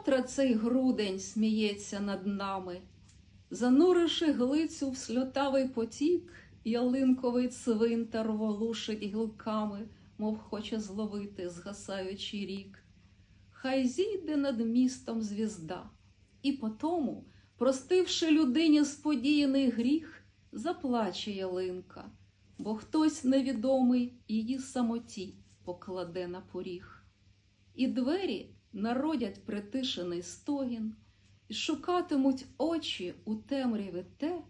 Вкотре цей грудень сміється над нами, зануривши глицю в сльотавий потік, ялинковий цвинтар волушить гілками, мов хоче зловити згасаючий рік. Хай зійде над містом звізда, і потому, простивши людині сподіяний гріх, заплаче ялинка, бо хтось невідомий її самоті покладе на поріг. І двері народять притишений стогін, і шукатимуть очі у темряві те,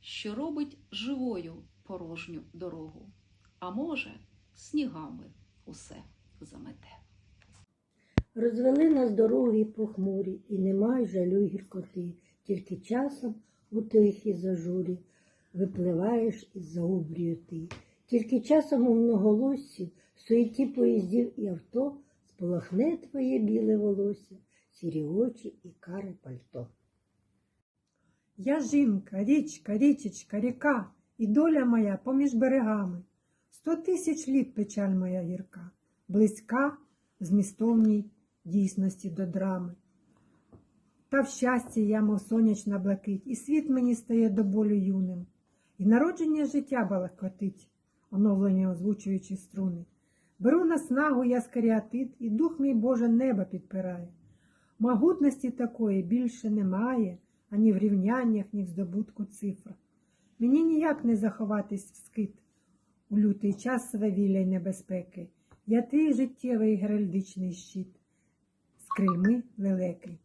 що робить живою порожню дорогу, а може, снігами усе замете. Розвели нас дороги похмурі, і немає жалю гіркоти, тільки часом у тихій зажурі випливаєш із за обрію ти. Тільки часом у многолоссі, в суеті поїздів і авто сполохне твоє біле волосся, сірі очі і каре пальто. Я жінка, річка, річечка, ріка, і доля моя поміж берегами. Сто тисяч літ печаль моя гірка, близька змістовній дійсності до драми. Та в щасті я, мов сонячна блакить, і світ мені стає до болю юним, і народження життя балакотить, оновлення озвучуючи струни. Беру на снагу я скаріатит, і дух мій Боже небо підпирає. Могутності такої більше немає ані в рівняннях, ні в здобутку цифр. Мені ніяк не заховатись в скит у лютий час свавілля й небезпеки. Я твій життєвий геральдичний щит з крильми лелеки.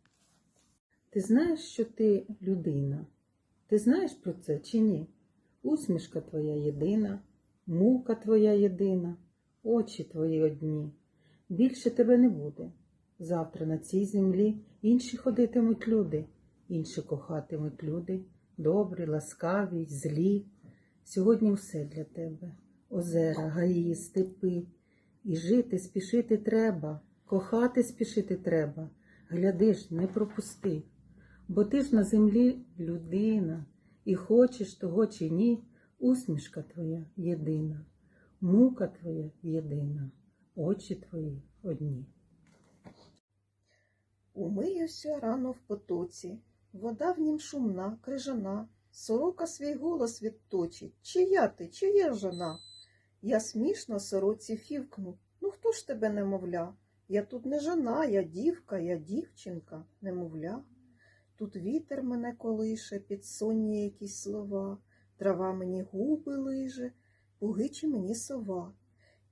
Ти знаєш, що ти людина? Ти знаєш про це чи ні? Усмішка твоя єдина, мука твоя єдина, очі твої одні. Більше тебе не буде. Завтра на цій землі інші ходитимуть люди, інші кохатимуть люди, добрі, ласкаві, злі. Сьогодні все для тебе озера, гаї, степи. І жити спішити треба, кохати спішити треба. Глядиш, не пропусти. Бо ти ж на землі людина, і хочеш того чи ні, усмішка твоя єдина, мука твоя єдина, очі твої одні. Умиюся рано в потоці, вода в нім шумна, крижана, сорока свій голос відточить. Чия ти, чия жона? Я смішно сороці фівкну. Ну хто ж тебе немовля? Я тут не жона, я дівка, я дівчинка, немовля. Тут вітер мене колише, під сонні якісь слова, трава мені губи лиже, пугичі мені сова.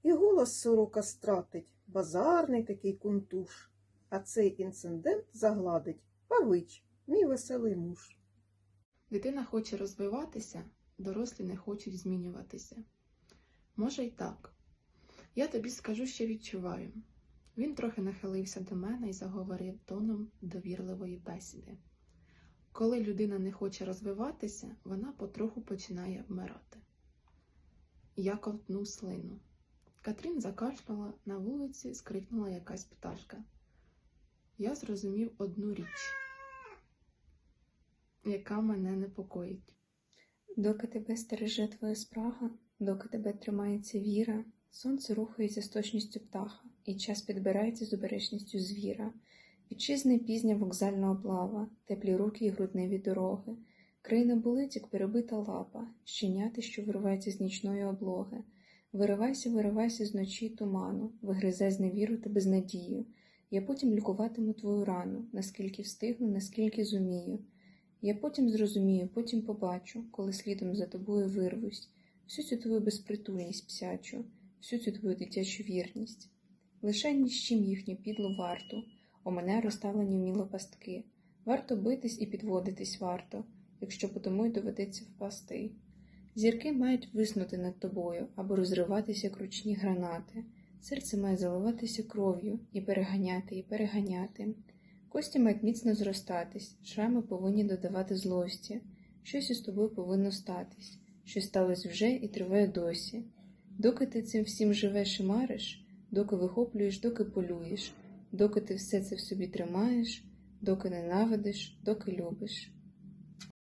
І голос сорока стратить, базарний такий кунтуш. А цей інцидент загладить Павич, мій веселий муж. Дитина хоче розвиватися, дорослі не хочуть змінюватися. Може й так. Я тобі скажу, що відчуваю. Він трохи нахилився до мене і заговорив тоном довірливої бесіди. Коли людина не хоче розвиватися, вона потроху починає вмирати. Я ковтнув слину. Катрін закашляла, на вулиці скрикнула якась пташка. Я зрозумів одну річ, яка мене непокоїть. Доки тебе стереже твоя спрага, доки тебе тримається віра, сонце рухається з точністю птаха, і час підбирається з обережністю звіра. Вітчизни пізня вокзальна облава, теплі руки і грудневі дороги, країна болить, як перебита лапа, щеняти, що виривається з нічної облоги. Виривайся, виривайся з ночі туману, вигризай з невіру та безнадію. Я потім лікуватиму твою рану, наскільки встигну, наскільки зумію. Я потім зрозумію, потім побачу, коли слідом за тобою вирвусь, всю цю твою безпритульність псячу, всю цю твою дитячу вірність. Лише ні з чим їхню підлу варту, у мене розставлені вміло пастки. Варто битись і підводитись варто, якщо по тому й доведеться впасти. Зірки мають виснути над тобою або розриватися як ручні гранати. Серце має заливатися кров'ю і переганяти, і переганяти. Кості мають міцно зростатись, шрами повинні додавати злості. Щось із тобою повинно статись, щось сталося вже і триває досі. Доки ти цим всім живеш і мариш, доки вихоплюєш, доки полюєш, доки ти все це в собі тримаєш, доки ненавидиш, доки любиш.